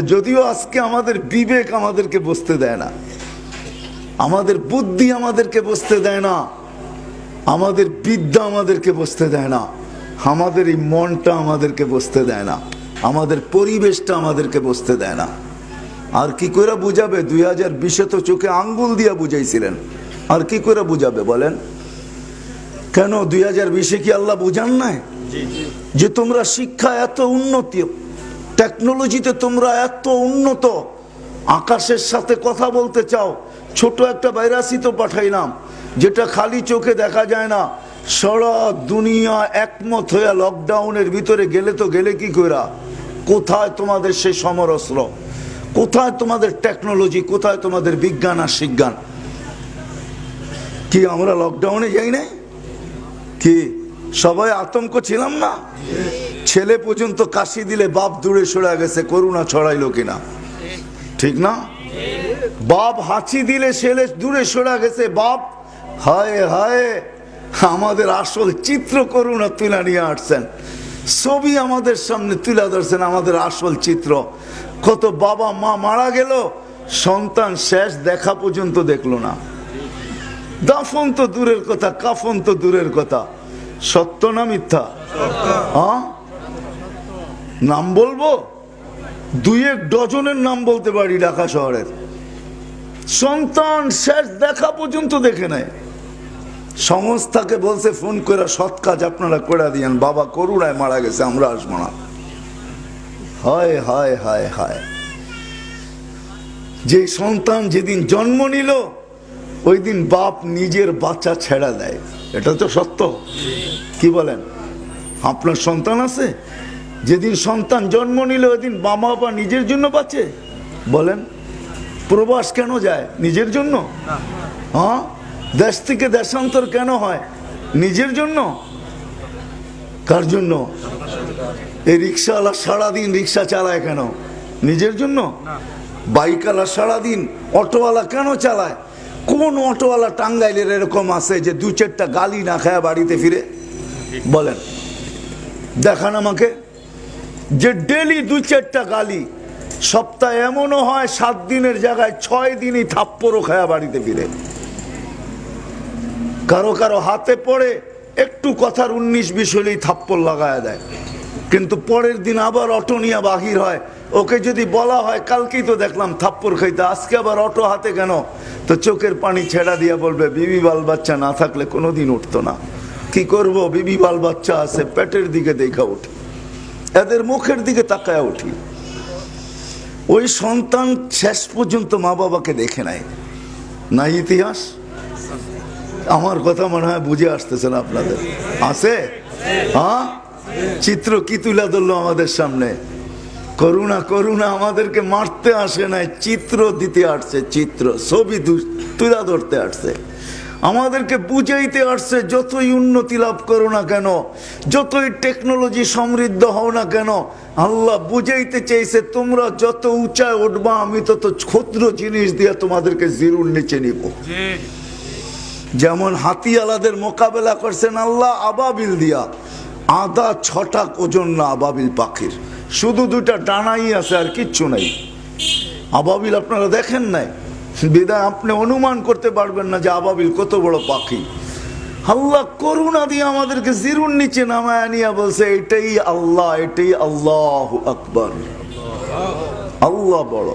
যদিও আজকে আমাদের বিবেক আমাদেরকে বসতে দেয় না আমাদের বুদ্ধি আমাদেরকে বসতে দেয় না আমাদের বিদ্যা আমাদেরকে বসতে দেয় না আমাদের এই মনটা আমাদেরকে বসতে দেয় না আমাদের পরিবেশটা আমাদেরকে বসতে দেয় না। আর কি করে বুঝাবে? দুই হাজার বিশে তো চোখে আঙ্গুল দিয়া বুঝাইছিলেন। আর কি করে বুঝাবে বলেন? কেন দুই হাজার বিশে কি আল্লাহ বুঝান নাই? যে তোমরা শিক্ষা এত উন্নতি টেকনোলজিতে তোমরা এত উন্নত, আকাশের সাথে কথা বলতে চাও, ছোট একটা ভাইরাসই তো পাঠাইলাম, যেটা খালি চোখে দেখা যায় না, সারা দুনিয়া একমত হইয়া লকডাউনের ভিতরে গেলে তো গেলে কি কইরা? কোথায় তোমাদের সেই সমরস্ত্র? কোথায় তোমাদের টেকনোলজি? কোথায় তোমাদের বিজ্ঞান আর শিজ্ঞান কি আমরা লকডাউনে যাই নাই? কি? সবাই আতঙ্ক ছিলাম না? ছেলে পর্যন্ত কাশি দিলে বাপ দূরে সরে গেছে করুণা ছড়াইলো কিনা? ঠিক না? বাপ হাঁচি দিলে ছেলে দূরে সরে গেছে বাপ হায় হায় আমাদের আসল চিত্র করুণা তুলে নিয়ে আসছেন। ছবি আমাদের সামনে তুলে ধরছেন আমাদের আসল চিত্র। কত বাবা মা মারা গেল সন্তান শেষ দেখা পর্যন্ত দেখল না। দাফন তো দূরের কথা কাফন তো দূরের কথা। সত্য না মিথ্যা? হ্যাঁ? নাম বলব? দুই এক ডজনের নাম বলতে পারি ঢাকা শহরের। সন্তান শেষ দেখা পর্যন্ত দেখে নেয়। সংস্থাকে বলছে, ফোন করে সৎ কাজ আপনারা করে দিয়েন। বাবা করুণায় মারা গেছে, আমরা আসব না। হায় হায় হায় হায়। যে সন্তান যেদিন জন্ম নিল, ওই দিন বাপ নিজের বাচ্চা ছেড়া দেয়। এটা তো সত্য। কি বলেন? আপনার সন্তান আছে? যেদিন সন্তান জন্ম নিল ওই দিন মা বাবা নিজের জন্য বাঁচে। বলেন, প্রবাস কেন যায়? নিজের জন্য? হ্যাঁ? দেশ থেকে দেশান্তর কেন হয়? নিজের জন্য? কার জন্য? এই রিক্সাওয়ালা সারাদিন রিক্সা চালায় কেন? নিজের জন্য? বাইকওয়ালা সারাদিন অটোওয়ালা কেন চালায়? কোন অটোওয়ালা টাঙ্গাইলের এরকম আছে যে দু চারটা গালি না খায় বাড়িতে ফিরে? বলেন, দেখান আমাকে। যে ডেলি দু চারটা গালি, সপ্তাহে এমনও হয় সাত দিনের জায়গায় ছয় দিনই থাপ্পড়ও খায়া বাড়িতে ফিরে। কারও কারও হাতে পড়ে একটু কথার উনিশ বিশ হলেই থাপ্পড় লাগায় দেয়। কিন্তু পরের দিন আবার অটো নিয়ে বাহির হয়। ওকে যদি বলা হয়, কালকেই তো দেখলাম থাপ্পড় খাইতে, আজকে আবার অটো হাতে কেন? তো চোখের পানি ছেড়া দিয়ে বলবে, বিবি বাল বাচ্চা না থাকলে কোনোদিন উঠতো না। কি করব? বিবি বাল বাচ্চা আছে, পেটের দিকে দেখা উঠি। এদের মুখের দিকে তাকায় উঠি। ওই সন্তান শেষ পর্যন্ত মা বাবাকে দেখে নাই। না ইতিহাস? আমার কথা মনে হয় বুঝে আসতেছে না আপনাদের। আছে? হ্যাঁ? চিত্র কি তুলে ধরলো আমাদের সামনে? করুণা করুণা, আমাদেরকে মারতে আসে নাই, চিত্র দিতে আসছে, চিত্র, ছবি তুলে ধরতে আসছে। আমাদেরকে বুঝাইতে আসছে যতই উন্নতি লাভ করো না কেন যতই টেকনোলজি সমৃদ্ধ হও না কেন আল্লাহ বুঝাইতে চাইছে তোমরা যত উঁচায় উঠবা আমি তত ক্ষুদ্র জিনিস দিয়ে তোমাদেরকে জিরুর নিচে নিব। যেমন হাতিয়ালাদের মোকাবেলা করছেন আল্লাহ আবাবিল দিয়া। আদা ছটা ওজন না আবাবিল পাখির। শুধু দুটা ডানাই আছে আর কিচ্ছু নাই। আবাবিল আপনারা দেখেন নাই? বিদায় আপনি অনুমান করতে পারবেন না যে আবাবিল কত বড় পাখি। আল্লাহ করুণা দিয়ে আমাদেরকে জিরুন নিচে নামায় নিয়ে বলছে, এটাই আল্লাহ এটাই আল্লাহ আকবর। আল্লাহ বড়।